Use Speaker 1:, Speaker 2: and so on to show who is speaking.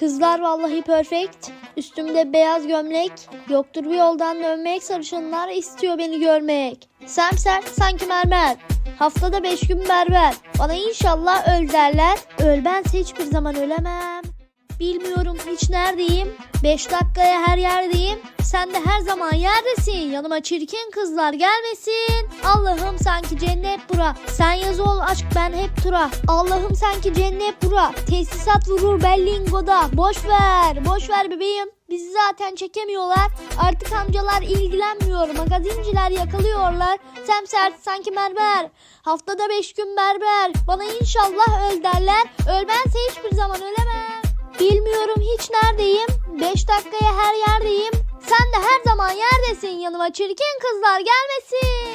Speaker 1: Kızlar vallahi perfect. Üstümde beyaz gömlek. Yoktur bir yoldan dönmek. Sarışınlar istiyor beni görmek. Semser sanki mermer. Haftada beş gün berber. Bana inşallah öl derler. Öl bense hiçbir zaman ölemem. Bilmiyorum hiç neredeyim. Beş dakikaya her yerdeyim. Sen de her zaman yerdesin. Yanıma çirkin kızlar gelmesin. Sanki cennet bura. Sen yazı ol aşk ben hep tura. Allah'ım sanki cennet bura. Tesisat vurur Bellingo'da. Boş ver, boş ver bebeğim. Bizi zaten çekemiyorlar. Artık amcalar ilgilenmiyor. Magazinciler yakalıyorlar. Semsert sanki mermer. Haftada beş gün berber. Bana inşallah öl derler. Ölmezse hiçbir zaman ölemem. Bilmiyorum hiç neredeyim. Beş dakikaya her yerdeyim. Sen de her zaman yerdesin yanıma çirkin kızlar gelmesin.